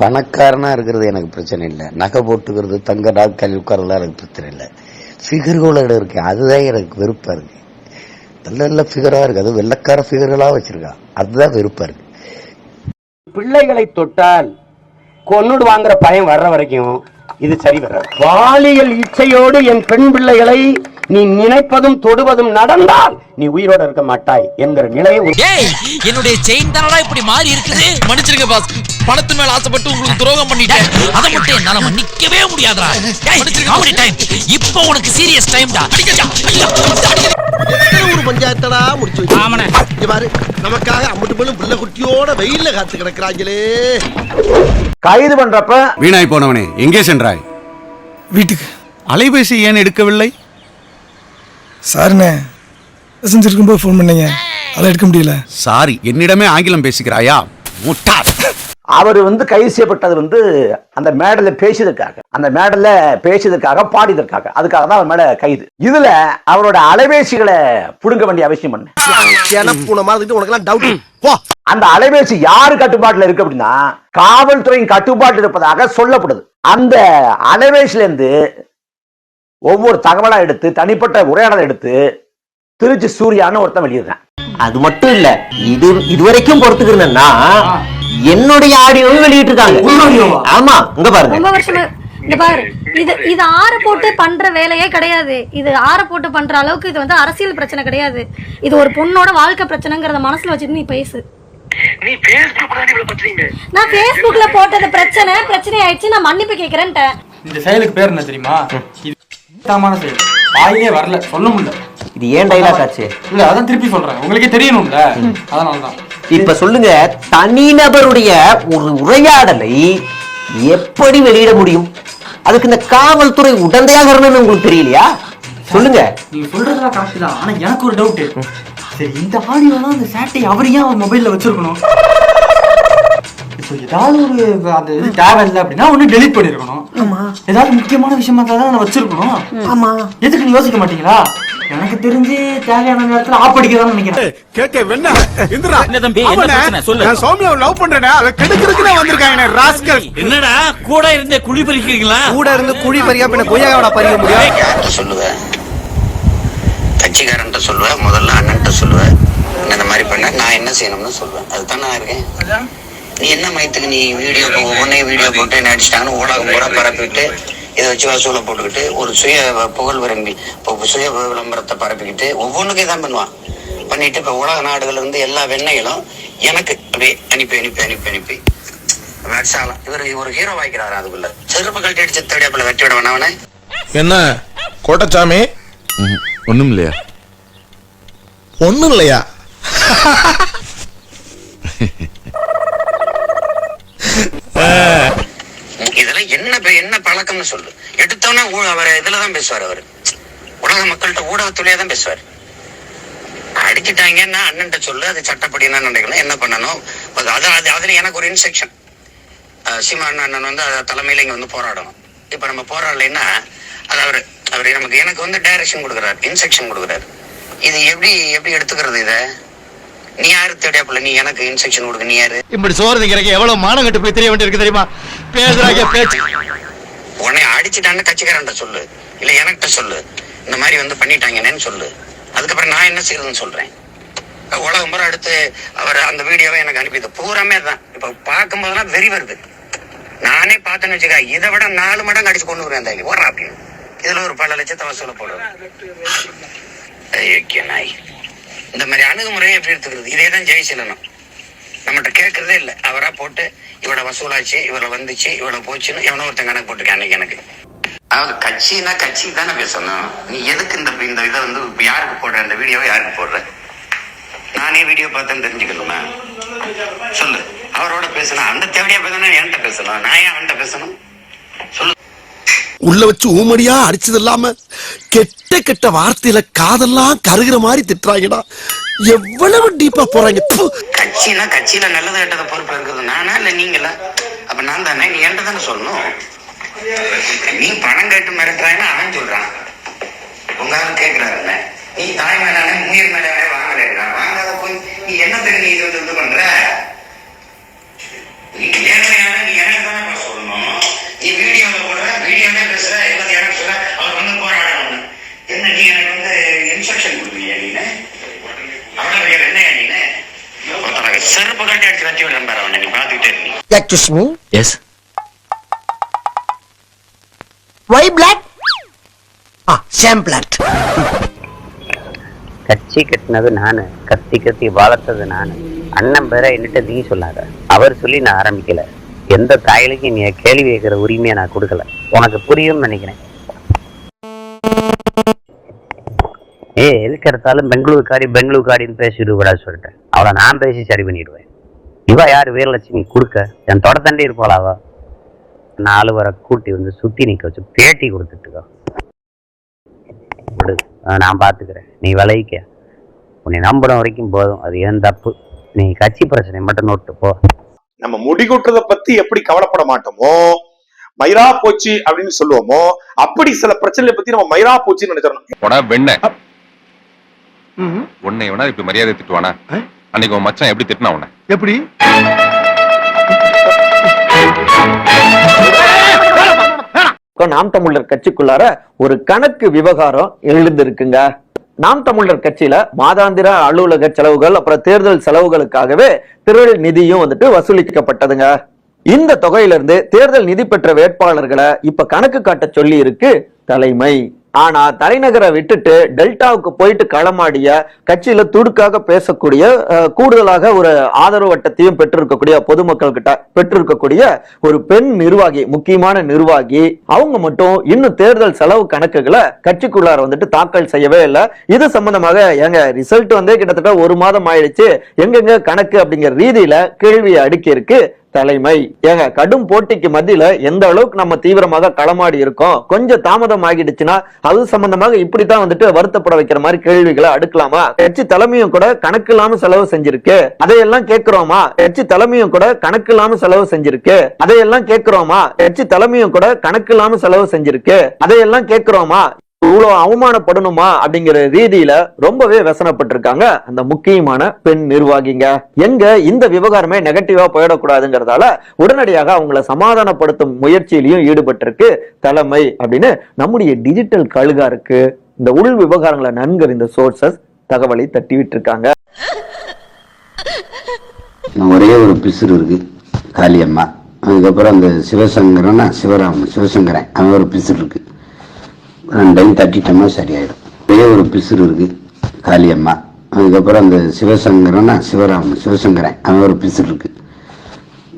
பணக்காரனா இருக்கிறது எனக்கு பிரச்சனை இல்லை. நகை போட்டுக்கிறது தங்க நாட்கள் உட்காரலாம் எனக்கு பிரச்சனை இல்லை. ஃபிகர்களோட இருக்கு அதுதான் எனக்கு வெறுப்பா இருக்கு. நல்ல நல்ல ஃபிகரா இருக்கு. அது வெள்ளக்கார ஃபிகர்களா வச்சிருக்கான் அதுதான் வெறுப்பா இருக்கு. பிள்ளைகளை தொட்டால் கொன்னுடுவாங்கிற பயம் வர்ற வரைக்கும் இது சரி வராது. பாலியல் இச்சையோடு என் பெண் பிள்ளைகளை நீ நினைப்பதும் தொடுவதும் நடந்தால் நீ உயிரோட இருக்க மாட்டாய் என்கிற நிலையை என்னுடைய செயின் தானடா இப்படி மாறி இருக்குது? மன்னிச்சிருங்க பாஸ் பணத்து மேல ஆசைப்பட்டு உங்களுக்கு துரோகம் பண்ணிட்டேன். அதை மட்டும் என்னால மன்னிக்கவே முடியாதுடா. காமெடி டைம் இப்போ உனக்கு சீரியஸ் டைம்டா ஒரு பஞ்சாயத்தடா முடிச்சு இங்க பாரு நமக்காக அம்பட்டு பெண்ணும் பிள்ளை குட்டியோட வெயில்ல காத்து கிடக்குறாங்களே. கைது பண்றப்ப வீணாய் போனவனே எங்கே சென்றாய்? வீட்டுக்கு. அலைபேசி ஏன் எடுக்கவில்லை? சாருண்ணே பேசஞ்சர் இருக்கும்போது ஃபோன் பண்ணீங்க. அதை எடுக்க முடியல. சாரி என்னிடமே ஆங்கிலம் பேசுகிறாயா முட்டாள் அவர் வந்து கைது செய்யப்பட்டது வந்து அந்த மேடல பேசியதற்காக அந்த மேடல பேசியதற்காக பாடியதற்காக. அதுக்காக தான் அவர் மேல கைது. இதுல அவரோட அலைபேசிகளை புடுங்க வேண்டிய அவசியம் பண்ண அந்த அலைபேசி யாரு கட்டுப்பாட்டுல இருக்கு அப்படின்னா காவல்துறையின் கட்டுப்பாட்டில் இருப்பதாக சொல்லப்படுது. அந்த அலைபேசில இருந்து ஒவ்வொரு தகவலா எடுத்து தனிப்பட்ட உரையாடலை எடுத்து திருச்சி சூர்யான்னு ஒருத்தன் வெளியிடுறேன். அது மட்டும் இல்ல இது இதுவரைக்கும் பொறுத்துக்கிறேன்னா என்னுடைய ஆடியோவும் வெளியிட்டு இருக்காங்க ஆமா இங்க பாருங்க. ரொம்ப வருஷமா இந்த பாரு. இது இது ஆற போட்டு பண்ற வேலையே கிடையாது. இது ஆற போட்டு பண்ற அளவுக்கு இது வந்து அரசியல் பிரச்சனை கிடையாது. இது ஒரு பொண்ணோட வாழ்க்கை பிரச்சனைங்கிறத மனசுல வச்சுட்டு நீ பேசு. நான் Facebookல போட்டது பிரச்சனை பிரச்சனை ஆயிடுச்சு நான் மன்னிப்பு கேக்குறேன்ட்டேன். இந்த செயலுக்கு பேர் என்ன தெரியுமா? இது செயல். வாயிலே வரல சொல்ல முடியல. இது ஏன் டைலாக் ஆச்சு? இல்ல அதான் திருப்பி சொல்றேன். உங்களுக்கே தெரியணும்ல. அதனாலதான். இப்ப சொல்லுங்க தனிநபருடைய ஒரு உரையாடலை எப்படி வெளியிட முடியும்? அதுக்கு இந்த காவல்துறை உடந்தையாக இருக்கணும்னு உங்களுக்கு தெரியலையா? சொல்லுங்க. நீங்க சொல்றதெல்லாம் கரெக்ட் தான். ஆனா எனக்கு ஒரு டவுட் சரி இந்த ஆடியோ தான் அந்த சேட்டை அவர் ஏன் அவர் மொபைல்ல வச்சிருக்கணும். ஏதாவது ஒரு அந்த இது தேவையில்லை அப்படின்னா ஒண்ணு டெலீட் பண்ணிருக்கணும். ஏதாவது முக்கியமான விஷயமா தான் நான் வச்சிருக்கணும். ஆமா. எதுக்கு நீ யோசிக்க மாட்டீங்களா? எனக்கு தெரிஞ்சு தேவையான நேரத்துல ஆப் நினைக்கிறேன். கேட்க வெண்ண இந்திரா. என்ன தம்பி, என்ன அவனே, பிரச்சனை? சொல்லு. நான் சௌமியாவை லவ் பண்றேனே அதை கெடுக்கிறதுக்குனே வந்திருக்காங்க ராஸ்கல் என்னடா கூட இருந்தே குழி பறிக்கிறீங்களா? கூட இருந்து குழி பறியா பின்ன கொய்யாவோட பறிக்க முடியும். சொல்லுவேன் கட்சிக்காரன்ட்ட சொல்லுவேன் முதல்ல அண்ணன்ட்ட சொல்லுவேன் இந்த மாதிரி பண்ண நான் என்ன செய்யணும்னு சொல்லுவேன் அதுதான் நான் இருக்கேன். நீ என்ன மயத்துக்கு நீ வீடியோ ஒவ்வொன்னே வீடியோ போட்டு என்ன அடிச்சிட்டாங்கன்னு ஊடகம் பூரா பரப்பிட்டு இதை வச்சு வசூலை போட்டுக்கிட்டு ஒரு சுய புகழ் விரும்பி இப்போ சுய விளம்பரத்தை பரப்பிக்கிட்டு ஒவ்வொன்றுக்கும் தான் பண்ணுவான். பண்ணிட்டு இப்போ உலக நாடுகள்ல இருந்து எல்லா வெண்ணைகளும் எனக்கு அப்படியே அனுப்பி அனுப்பி அனுப்பி அனுப்பி. வெட்சாலம் இவர் ஒரு ஹீரோ வாய்க்கிறாரு அதுக்குள்ள. செருப்பு கழட்டி அடிச்சு தேடியாப்புல வெட்டி விட வேணாவனே என்ன? கோட்டச்சாமி? ஒண்ணும் இல்லையா? ஒண்ணும் இல்லையா? இதெல்லாம் என்ன என்ன பழக்கம்னு சொல்லு. எடுத்தோன்னே ஊ- அவர் இதுலதான் பேசுவார் அவர். உலக மக்கள்கிட்ட ஊடகத்துலயே தான் பேசுவார். அடிச்சிட்டாங்கன்னா அண்ணன் சொல்லு அது சட்டப்படி என்ன நினைக்கணும் என்ன பண்ணணும். அது அது அதுல எனக்கு ஒரு இன்ஸ்ட்ரக்ஷன் சீமா அண்ணன் அண்ணன் வந்து தலைமையில இங்க வந்து போராடணும். இப்ப நம்ம போராடலைன்னா அது அவர் அவர் நமக்கு எனக்கு வந்து டைரக்ஷன் கொடுக்குறாரு இன்ஸ்ட்ரக்ஷன் கொடுக்குறாரு. இது எப்படி எப்படி எடுத்துக்கிறது இத? நீ யாரு தேடியாப்புல? நீ எனக்கு இன்ஸ்ட்ரக்ஷன் கொடுக்க நீ யாரு? இப்படி சோறு திங்கிறக்கு எவ்வளவு மானம் கட்டு போய் தெரிய வேண்டியிருக்கு தெரியுமா? பேசுறாங்க பேச்சு. உன்னை அடிச்சுட்டான்னு கட்சிக்காரன்ட்ட சொல்லு. இல்ல எனக்கிட்ட சொல்லு. இந்த மாதிரி வந்து பண்ணிட்டாங்கன்னு சொல்லு. அதுக்கப்புறம் நான் என்ன செய்யறதுன்னு சொல்றேன். உலகம் முறை அடுத்து அவர் அந்த வீடியோவை எனக்கு அனுப்பிது பூராமே தான் இப்ப பார்க்கும்போதெல்லாம் வெறி வருது. நானே பார்த்தேன்னு வச்சுக்க இதை விட நாலு மடங்கு அடிச்சு கொண்டு வருவேன் அந்த ஓடுறா அப்படின்னு இதுல ஒரு பல லட்சத்தை வசூல போடுவேன் நாய். இந்த மாதிரி அணுகுமுறையை எப்படி எடுத்துக்கிறது? இதே தான் ஜெயசீலனும். நம்மகிட்ட கேட்கறதே இல்லை. அவரா போட்டு இவளை வசூலாச்சு இவளை வந்துச்சு இவளை போச்சுன்னு எவனோ ஒருத்தன் கணக்கு போட்டுருக்கேன் அன்னைக்கு எனக்கு. அதாவது கட்சினா கட்சி தானே பேசணும். நீ எதுக்கு இந்த இந்த இதை வந்து இப்ப யாருக்கு போடுற? இந்த வீடியோவை யாருக்கு போடுற? நானே வீடியோ பார்த்தேன்னு தெரிஞ்சுக்கணுமா? சொல்லு. அவரோட பேசணும். அந்த தேவையா பேசணும் என்கிட்ட பேசணும். நான் ஏன் அவன்கிட்ட பேசணும்? சொல்லு. உள்ள வச்சு ஊமடியா அடிச்சது இல்லாம கெட்ட கெட்ட வார்த்தையில காதெல்லாம் கருகிற மாதிரி திட்டுறாங்கடா. எவ்வளவு டீப்பா போறாங்க? கட்சினா கட்சியில நல்லது கெட்டத பொறுப்பு இருக்குது. நானா இல்ல நீங்களா? அப்ப நான் தானே? நீ என்கிட்ட தானே சொல்லணும். நீ பணம் கேட்டு மிரட்டுறான்னு அவன் சொல்றான். உங்க ஆளு கேக்குறாருல்ல. நீ தாய் மேலானே முயல் மேலானே வாங்கல. வாங்காத போய் நீ என்ன நீ இது வந்து இது பண்ற? நீ ஏழ்மையான நீ ஏழை செருப்பு கட்டி அடிச்சு வச்சு விடுறேன் பாரு அவனை. நீ பாத்துக்கிட்டே இரு. Excuse me yes Y block ஆ சேம் பிளாக் கட்சி கட்டினது நானு கத்தி கத்தி வளர்த்தது நானு. அண்ணன் பேரை என்கிட்ட நீ சொல்லாத. அவர் சொல்லி நான் ஆரம்பிக்கல. எந்த தாயிலுக்கும் நீ கேள்வி கேட்கிற உரிமையை நான் கொடுக்கல. உனக்கு புரியும்னு நினைக்கிறேன். எதுக்கு எடுத்தாலும் பெங்களூர் காடி பெங்களூர் காடின்னு பேசிட்டு விட சொல்லிட்டேன். அவளை நான் பேசி சரி பண்ணிடுவேன். இவ யார்? வீரலட்சுமி. கொடுக்க. என் தொடத்தண்டி இருப்பாளா அவ? நாலு வரை கூட்டி வந்து சுத்தி நிக்க வச்சு பேட்டி கொடுத்துட்டுக்கோ விடு. நான் பார்த்துக்கிறேன் நீ விளைவிக்க உன்னை நம்பின வரைக்கும் போதும். அது ஏன் தப்பு. நீ கட்சி பிரச்சனை மட்டும் நோட்டு. போ. நம்ம முடி கொட்டுறத பத்தி எப்படி கவலைப்பட மாட்டோமோ? மயிரா போச்சு அப்படின்னு சொல்லுவோமோ? அப்படி சில பிரச்சனைகளை பத்தி நம்ம மயிரா போச்சுன்னு நினைச்சிடணும். போடா வெண்ண உன்னை வேணா இப்படி மரியாதை திட்டுவானா? அன்னைக்கு உன் மச்சான் எப்படி திட்டினா உன்னை? எப்படி? நாம் தமிழர் கட்சிக்குள்ளார ஒரு கணக்கு விவகாரம் எழுந்திருக்குங்க. நாம் தமிழர் கட்சியில மாதாந்திர அலுவலக செலவுகள் அப்புறம் தேர்தல் செலவுகளுக்காகவே திரள் நிதியும் வந்துட்டு வசூலிக்கப்பட்டதுங்க. இந்த தொகையிலிருந்து தேர்தல் நிதி பெற்ற வேட்பாளர்களை இப்ப கணக்கு காட்ட சொல்லி இருக்கு தலைமை. ஆனா தலைநகரை விட்டுட்டு டெல்டாவுக்கு போயிட்டு களமாடிய கட்சியில துடுக்காக பேசக்கூடிய கூடுதலாக ஒரு ஆதரவு வட்டத்தையும் பெற்றிருக்கக்கூடிய பொதுமக்கள் கிட்ட பெற்றிருக்கக்கூடிய ஒரு பெண் நிர்வாகி முக்கியமான நிர்வாகி அவங்க மட்டும் இன்னும் தேர்தல் செலவு கணக்குகளை கட்சிக்குள்ளார வந்துட்டு தாக்கல் செய்யவே இல்லை. இது சம்பந்தமாக எங்க ரிசல்ட் வந்து கிட்டத்தட்ட ஒரு மாதம் ஆயிடுச்சு. எங்கெங்க கணக்கு அப்படிங்கிற ரீதியில கேள்வியை அடுக்கி இருக்கு தலைமை. ஏங்க கடும் போட்டிக்கு மத்தியில எந்த அளவுக்கு நம்ம தீவிரமாக களமாடி இருக்கோம்? கொஞ்சம் தாமதம் ஆகிடுச்சுன்னா அது சம்பந்தமாக இப்படித்தான் வந்துட்டு வருத்தப்பட வைக்கிற மாதிரி கேள்விகளை அடுக்கலாமா? கட்சி தலைமையும் கூட கணக்கு இல்லாம செலவு செஞ்சிருக்கு. அதையெல்லாம் கேட்கிறோமா? கட்சி தலைமையும் கூட கணக்கு இல்லாம செலவு செஞ்சிருக்கு. அதையெல்லாம் கேட்கிறோமா? கட்சி தலைமையும் கூட கணக்கு இல்லாம செலவு செஞ்சிருக்கு. அதையெல்லாம் கேட்கிறோமா? இவ்வளவு அவமானப்படணுமா அப்படிங்கிற ரீதியில ரொம்பவே வசனப்பட்டிருக்காங்க அந்த முக்கியமான பெண் நிர்வாகிங்க. எங்க இந்த விவகாரமே நெகட்டிவா போயிடக்கூடாதுங்கிறதால உடனடியாக அவங்கள சமாதானப்படுத்தும் முயற்சியிலையும் ஈடுபட்டிருக்கு தலைமை அப்படின்னு நம்முடைய டிஜிட்டல் கழுகாருக்கு இந்த உள் விவகாரங்களை நன்கறிந்த சோர்சஸ் தகவலை தட்டி விட்டுருக்காங்க ஒரே ஒரு பிசுறு இருக்கு காளியம்மா. அதுக்கப்புறம் அந்த சிவசங்கரனா சிவராமன் சிவசங்கரன். அவன் ஒரு பிசுறு இருக்கு. ரெண்டையும் தட்டிட்டோம்னா சரியாயிடும். ஒரே ஒரு பிசுறு இருக்கு காளியம்மா அதுக்கப்புறம் அந்த சிவசங்கரனா சிவராமன் சிவசங்கரன் அவன் ஒரு பிசுறு இருக்கு.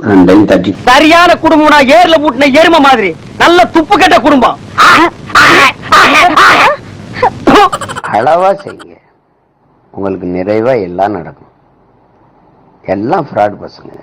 ரெண்டையும் தட்டி. சரியான குடும்பம்னா ஏர்ல மூட்டின எரும மாதிரி. நல்ல துப்பு கெட்ட குடும்பம். அளவா செய்யுங்க. உங்களுக்கு நிறைவா எல்லாம் நடக்கும். எல்லாம் ஃப்ராட் பசங்க.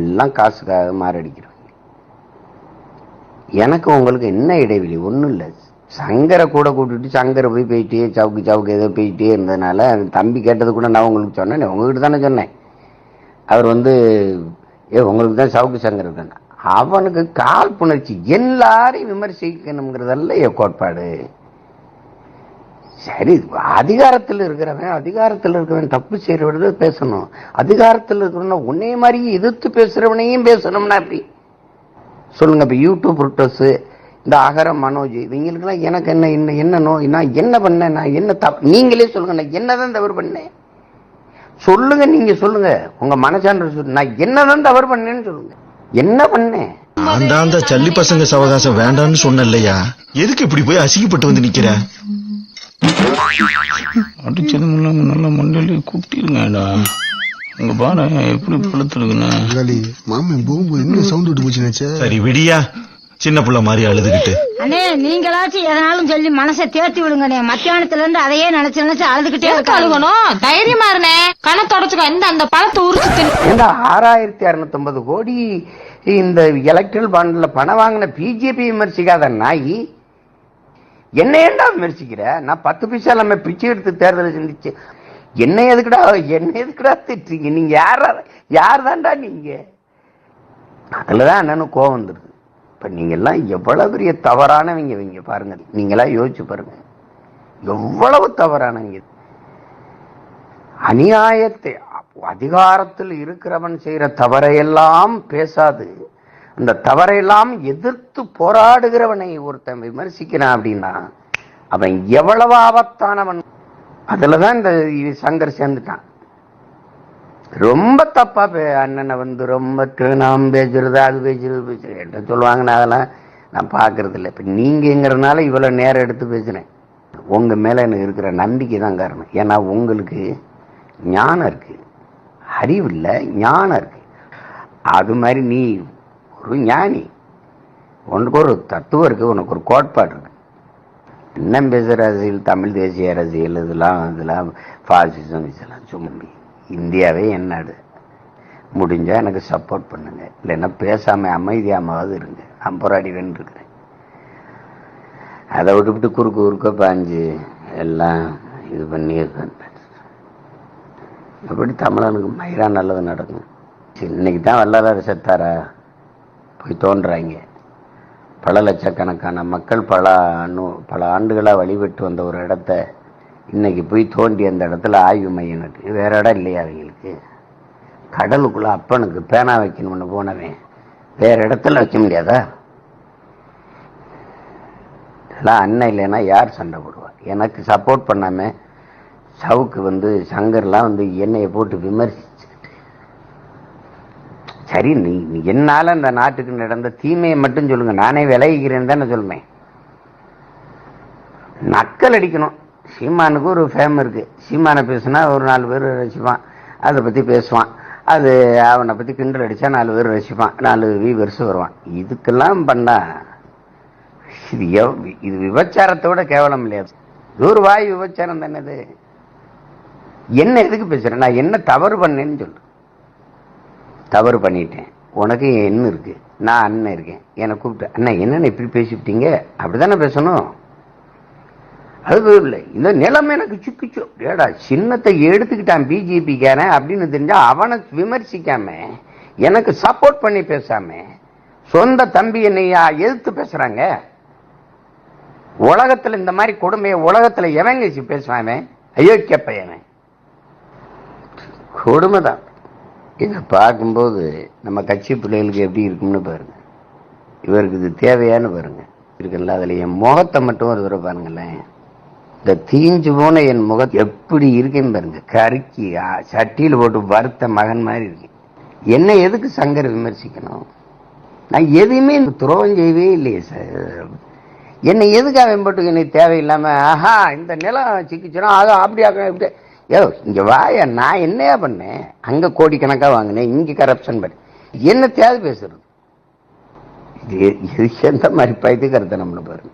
எல்லாம் காசுக்காக மாரடிக்கிறவங்க. எனக்கு உங்களுக்கு என்ன இடைவெளி? ஒன்றும் இல்லை. சங்கரை கூட கூட்டிட்டு சங்கரை போய் போயிட்டே சவுக்கு சவுக்கு ஏதோ போயிட்டே இருந்ததுனால தம்பி கேட்டது கூட நான் உங்களுக்கு சொன்னேன். உங்ககிட்ட தானே சொன்னேன். அவர் வந்து ஏ உங்களுக்கு தான் சவுக்கு சங்கர் தானே அவனுக்கு காழ்ப்புணர்ச்சி எல்லாரையும் விமர்சிக்கணுங்கிறதல்ல என் கோட்பாடு. சரி அதிகாரத்தில் இருக்கிறவன் அதிகாரத்தில் இருக்கிறவன் தப்பு செய்யறவன பேசணும். அதிகாரத்தில் இருக்கிறவன உன்னே மாதிரியே எதிர்த்து பேசுகிறவனையும் பேசணும்னா அப்படி சொல்லுங்க இப்போ யூடியூப் ருட்டஸ் இந்த அகரம் மனோஜ் இவங்களுக்கெல்லாம் எனக்கு என்ன என்ன என்ன நோய் நான் என்ன பண்ணேன் நான் என்ன தப்பு நீங்களே சொல்லுங்க நான் என்னதான் தவறு பண்ணேன்? சொல்லுங்க நீங்க சொல்லுங்க. உங்க மனசான்ற சொல்லு நான் என்னதான் தவறு பண்ணேன்னு சொல்லுங்க. என்ன பண்ணேன்? அந்த சல்லி பசங்க சவகாசம் வேண்டாம்னு சொன்ன இல்லையா எதுக்கு இப்படி போய் அசிங்கப்பட்டு வந்து நிக்கிற? அடிச்சது முன்னாங்க நல்ல மண்டலி கூப்பிட்டிருங்கடா அங்க பாரு எப்படி பழுத்துருக்குன்னு மாமன் போகும்போது என்ன சவுண்ட் விட்டு போச்சு சரி விடியா. சின்ன புள்ள மாதிரி அழுதுகிட்டு. அண்ணே நீங்களாச்சும் எதனாலும் சொல்லி மனசை தேர்த்தி விடுங்கண்ணே. மத்தியானத்துல இருந்து அதையே நினைச்சு நினைச்சு அழுதுகிட்டே அழுகணும்? தைரியமா இருனே கண தொடச்சுக்க. இந்த அந்த பழத்தை உரிச்சு இந்த ஆறாயிரத்தி அறுநூத்தொன்பது கோடி இந்த எலக்ட்ரல் பாண்ட்ல பணம் வாங்கின பிஜேபி விமர்சிக்காத நாய்? என்ன ஏன்டா விமர்சிக்கிற? நான் பத்து பைசா இல்லாம பிச்சை எடுத்து தேர்தலை சந்திச்சு. என்ன எதுக்குடா என்ன எதுக்குடா திட்டுறீங்க? நீங்க யாரா யார் தான்டா நீங்க? அதுலதான் அண்ணனும் கோவம் வந்துருது. இப்ப நீங்க எல்லாம் எவ்வளவு பெரிய தவறானவங்க இவங்க பாருங்க. நீங்களாம் யோசிச்சு பாருங்க. எவ்வளவு தவறானவங்க. அநியாயத்தை அதிகாரத்தில் இருக்கிறவன் செய்யற தவறையெல்லாம் பேசாது. அந்த தவறையெல்லாம் எதிர்த்து போராடுகிறவனை ஒருத்தன் விமர்சிக்கிறான் அப்படின்னா அவன் எவ்வளவு ஆபத்தானவன். அதுலதான் இந்த சங்கர் சேர்ந்துட்டான். ரொம்ப தப்பா பே அண்ணனை வந்து ரொம்ப நாம் பேசுறது அது பேசுறது பேசுறது என்ன சொல்லுவாங்க நான் அதெல்லாம் நான் பார்க்கறது இல்லை இப்போ நீங்கங்கிறனால இவ்வளோ நேரம் எடுத்து பேசுகிறேன் உங்கள் மேலே எனக்கு இருக்கிற நம்பிக்கை தான் காரணம். ஏன்னா உங்களுக்கு ஞானம் இருக்கு. அறிவு இல்லை ஞானம் இருக்கு. அது மாதிரி நீ ஒரு ஞானி. உனக்கு ஒரு தத்துவம் இருக்கு உனக்கு ஒரு கோட்பாடு இருக்கு. என்ன பேசுகிற அரசியல்? தமிழ் தேசிய அரசியல் இதெல்லாம் இதெல்லாம் ஃபாசிசம் இதெல்லாம் சும்மா இந்தியாவே என் நாடு. முடிஞ்சால் எனக்கு சப்போர்ட் பண்ணுங்க. இல்லைன்னா பேசாமல் அமைதியாமாவது இருங்க. நான் போராடிவேன்னு இருக்கிறேன் அதை விட்டுவிட்டு குறுக்கு குறுக்க பாஞ்சு எல்லாம் இது பண்ணி எப்படி தமிழனுக்கு மயிரா நல்லது நடக்கும். சரி, இன்னைக்கு தான் வல்லாளர் செத்தாரா? போய் தோன்றாங்க. பல லட்சக்கணக்கான மக்கள் பல நூ பல ஆண்டுகளாக வழிபட்டு வந்த ஒரு இடத்த இன்னைக்கு போய் தோண்டி அந்த இடத்துல ஆய்வு மையம் இருக்கு. வேற இடம் இல்லையா அவங்களுக்கு? கடலுக்குள்ள அப்பனுக்கு பேனா வைக்கணும்னு போனவன். வேற இடத்துல வைக்க முடியாதா? இதெல்லாம் அண்ணன் இல்லைன்னா யார் சண்டை போடுவா? எனக்கு சப்போர்ட் பண்ணாம சவுக்கு வந்து சங்கர்லாம் வந்து என்னையை போட்டு விமர்சிச்சுக்கிட்டு. சரி நீ என்னால் அந்த நாட்டுக்கு நடந்த தீமையை மட்டும் சொல்லுங்க. நானே விலகிக்கிறேன்னு தானே சொல்லுவேன் நக்கல் அடிக்கணும். சீமானுக்கு ஒரு ஃபேம் இருக்கு. சீமானை பேசுனா ஒரு நாலு பேர் ரசிப்பான். அதை பற்றி பேசுவான். அது அவனை பற்றி கிண்டல் அடித்தா நாலு பேர் ரசிப்பான். நாலு வீவர்ஸ் வருவான். இதுக்கெல்லாம் பண்ணா இது எவ்- இது விபச்சாரத்தோட கேவலம் இல்லையா? இது வாய் விபச்சாரம் தானது என்ன எதுக்கு பேசுகிறேன் நான் என்ன தவறு பண்ணேன்னு சொல்லு. தவறு பண்ணிட்டேன். உனக்கு என்ன இருக்குது நான் அண்ணன் இருக்கேன். என்னை கூப்பிட்டு அண்ணா என்னென்ன இப்படி பேசிவிட்டீங்க? அப்படி தானே பேசணும். அது இல்லை. இந்த நிலம் எனக்கு சுக்குச்சு ஏடா சின்னத்தை எடுத்துக்கிட்டான் பிஜேபிக்காரன் அப்படின்னு தெரிஞ்சா அவனை விமர்சிக்காம எனக்கு சப்போர்ட் பண்ணி பேசாம சொந்த தம்பி என்னையா எதிர்த்து பேசுறாங்க? உலகத்துல இந்த மாதிரி கொடுமையை உலகத்துல எவங்கச்சு பேசுவாமே அயோக்கிய பையன் கொடுமைதான். இதை பார்க்கும்போது நம்ம கட்சி பிள்ளைகளுக்கு எப்படி இருக்கும்னு பாருங்க. இவருக்கு இது தேவையான பாருங்க. இருக்குல்ல அதுல என் முகத்தை மட்டும் ஒரு தடவை பாருங்களேன். இந்த தீஞ்சு போன என் முகம் எப்படி இருக்கேன்னு பாருங்க. கருக்கி சட்டியில் போட்டு வறுத்த மகன் மாதிரி இருக்கேன் என்ன எதுக்கு சங்கர் விமர்சிக்கணும்? நான் எதுவுமே துரோகம் செய்யவே இல்லையே சார். என்னை எதுக்கு அவன் போட்டு என்னை தேவையில்லாமல் ஆஹா இந்த நிலம் சிக்கிச்சுனா அப்படி அப்படியாக்க இப்படி. ஏ இங்கே வாய நான் என்னையா பண்ணேன்? அங்கே கோடிக்கணக்காக வாங்கினேன் இங்கே கரப்ஷன் பண்ணி என்ன தேவை பேசுறது இது எந்த மாதிரி பைத்தியக்காரத்தனம்னு பாருங்க.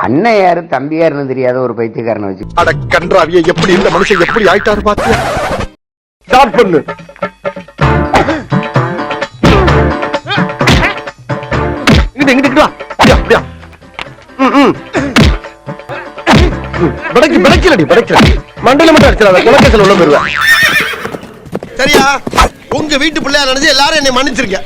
அண்ணன் யாரு தம்பி யாருன்னு தெரியாத ஒரு பைத்தியக்காரனை வச்சு. அட கன்றாவிய எப்படி இந்த மனுஷன் எப்படி ஆயிட்டாரு பாத்தியா? ஸ்டார்ட் பண்ணு. இங்கிட்டு இங்கிட்டு வா. அப்படியா அப்படியா. ம், ம். ம், பிடைக்கு பிடைக்கலடி பிடைக்கல மண்டல மட்டும் அடிச்சிடாத குலக்கத்தில் உள்ள போயிருவேன். சரியா? உங்க வீட்டு பிள்ளையா நினைச்சு எல்லாரும் என்னை மன்னிச்சிருக்க